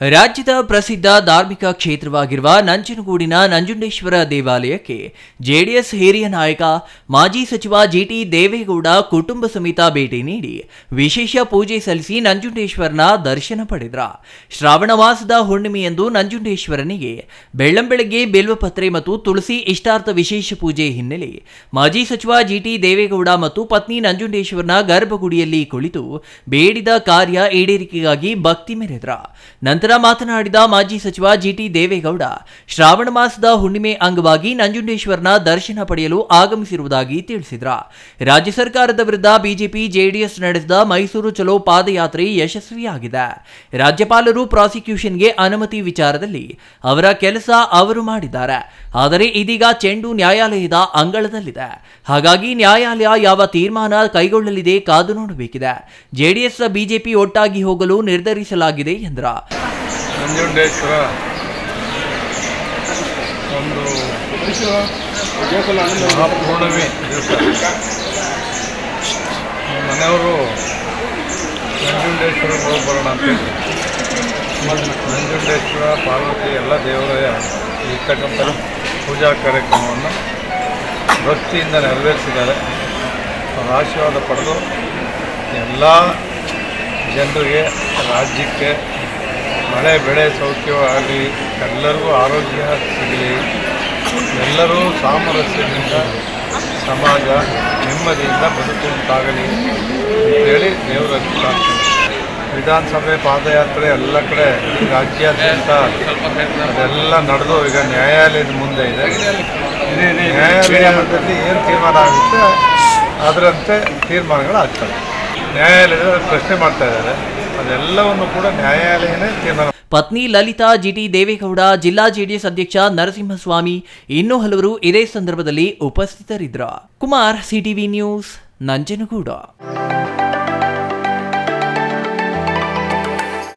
ರಾಜ್ಯದ ಪ್ರಸಿದ್ಧ ಧಾರ್ಮಿಕ ಕ್ಷೇತ್ರವಾಗಿರುವ ನಂಜನಗೂಡಿನ ನಂಜುಂಡೇಶ್ವರ ದೇವಾಲಯಕ್ಕೆ ಜೆಡಿಎಸ್ ಹಿರಿಯ ನಾಯಕ ಮಾಜಿ ಸಚಿವ ಜಿಟಿ ದೇವೇಗೌಡ ಕುಟುಂಬ ಸಮೇತ ಭೇಟಿ ನೀಡಿ ವಿಶೇಷ ಪೂಜೆ ಸಲ್ಲಿಸಿ ನಂಜುಂಡೇಶ್ವರನ ದರ್ಶನ ಪಡೆದ್ರ. ಶ್ರಾವಣ ಮಾಸದ ಹುಣ್ಣಿಮೆಯಂದು ನಂಜುಂಡೇಶ್ವರನಿಗೆ ಬೆಳ್ಳಂಬೆಳಗ್ಗೆ ಬಿಲ್ವಪತ್ರೆ ಮತ್ತು ತುಳಸಿ ಇಷ್ಟಾರ್ಥ ವಿಶೇಷ ಪೂಜೆ ಹಿನ್ನೆಲೆ ಮಾಜಿ ಸಚಿವ ಜಿಟಿ ದೇವೇಗೌಡ ಮತ್ತು ಪತ್ನಿ ನಂಜುಂಡೇಶ್ವರನ ಗರ್ಭಗುಡಿಯಲ್ಲಿ ಕುಳಿತು ಬೇಡಿದ ಕಾರ್ಯ ಈಡೇರಿಕೆಗಾಗಿ ಭಕ್ತಿ ಮೆರೆದ್ರ. ನಂತರ ಮಾತನಾಡಿದ ಮಾಜಿ ಸಚಿವ ಜಿಟಿ ದೇವೇಗೌಡ, ಶ್ರಾವಣ ಮಾಸದ ಹುಣ್ಣಿಮೆ ಅಂಗವಾಗಿ ನಂಜುಂಡೇಶ್ವರನ ದರ್ಶನ ಪಡೆಯಲು ಆಗಮಿಸಿರುವುದಾಗಿ ತಿಳಿಸಿದ್ರ. ರಾಜ್ಯ ಸರ್ಕಾರದ ವಿರುದ್ಧ ಬಿಜೆಪಿ, ಜೆಡಿಎಸ್ ನಡೆಸಿದ ಮೈಸೂರು ಚಲೋ ಪಾದಯಾತ್ರೆ ಯಶಸ್ವಿಯಾಗಿದೆ. ರಾಜ್ಯಪಾಲರು ಪ್ರಾಸಿಕ್ಯೂಷನ್ಗೆ ಅನುಮತಿ ವಿಚಾರದಲ್ಲಿ ಅವರ ಕೆಲಸ ಅವರು ಮಾಡಿದ್ದಾರೆ. ಆದರೆ ಇದೀಗ ಚೆಂಡು ನ್ಯಾಯಾಲಯದ ಅಂಗಳದಲ್ಲಿದೆ. ಹಾಗಾಗಿ ನ್ಯಾಯಾಲಯ ಯಾವ ತೀರ್ಮಾನ ಕೈಗೊಳ್ಳಲಿದೆ ಕಾದು ನೋಡಬೇಕಿದೆ. ಜೆಡಿಎಸ್ ಬಿಜೆಪಿ ಒಟ್ಟಾಗಿ ಹೋಗಲು ನಿರ್ಧರಿಸಲಾಗಿದೆ ಎಂದ್ರ. ನಂಜುಂಡೇಶ್ವರ. ಒಂದು ಮಹಾಪೂರ್ಣಿಮೆ ದಿವಸ ಮನೆಯವರು ನಂಜುಂಡೇಶ್ವರ ಹೋಗಿ ಬರೋಣ ಅಂತ ನಂಜುಂಡೇಶ್ವರ, ಪಾರ್ವತಿ ಎಲ್ಲ ದೇವರ ಇರ್ತಕ್ಕಂಥ ಪೂಜಾ ಕಾರ್ಯಕ್ರಮವನ್ನು ಭಕ್ತಿಯಿಂದ ನೆರವೇರಿಸಿದ್ದಾರೆ. ಆಶೀರ್ವಾದ ಪಡೆದು ಎಲ್ಲ ಜನರಿಗೆ, ರಾಜ್ಯಕ್ಕೆ ಮಳೆ, ಬೆಳೆ ಸೌಖ್ಯವಾಗಲಿ ಎಲ್ಲರಿಗೂ ಆರೋಗ್ಯ ಸಿಗಲಿ. ಎಲ್ಲರೂ ಸಾಮರಸ್ಯದಿಂದ ಸಮಾಜ ನೆಮ್ಮದಿಯಿಂದ ಬದುಕುವಂತಾಗಲಿ ಅಂತೇಳಿ ದೇವರಲ್ಲಿ ಪ್ರಾರ್ಥನೆ ವಿಧಾನಸಭೆ ಪಾದಯಾತ್ರೆ ಎಲ್ಲ ಕಡೆ ರಾಜ್ಯಾದ್ಯಂತ ಅದೆಲ್ಲ ನಡೆದು, ಈಗ ನ್ಯಾಯಾಲಯದ ಮುಂದೆ ಇದೆ. ನ್ಯಾಯಾಲಯದಲ್ಲಿ ಏನು ತೀರ್ಮಾನ ಆಗುತ್ತೆ, ಅದರಂತೆ ತೀರ್ಮಾನಗಳು ಆಗ್ತವೆ. ನ್ಯಾಯಾಲಯದ ಪ್ರಶ್ನೆ ಮಾಡ್ತಾ ಇದ್ದಾರೆ. ಅದೆಲ್ಲವನ್ನು ಕೂಡ ನ್ಯಾಯಾಲಯನೇ ತೀರ್ಮಾನ ಪತ್ನಿ ಲಲಿತಾ ಜಿಟಿ ದೇವೇಗೌಡ ಜಿಲ್ಲಾ ಜೆಡಿಎಸ್ ಅಧ್ಯಕ್ಷ ನರಸಿಂಹಸ್ವಾಮಿ ಇನ್ನೂ ಹಲವರು ಇದೇ ಸಂದರ್ಭದಲ್ಲಿ ಉಪಸ್ಥಿತರಿದ್ದರು ಕುಮಾರ್, ಸಿಟಿವಿ ನ್ಯೂಸ್, ನಂಜನಗೂಡ.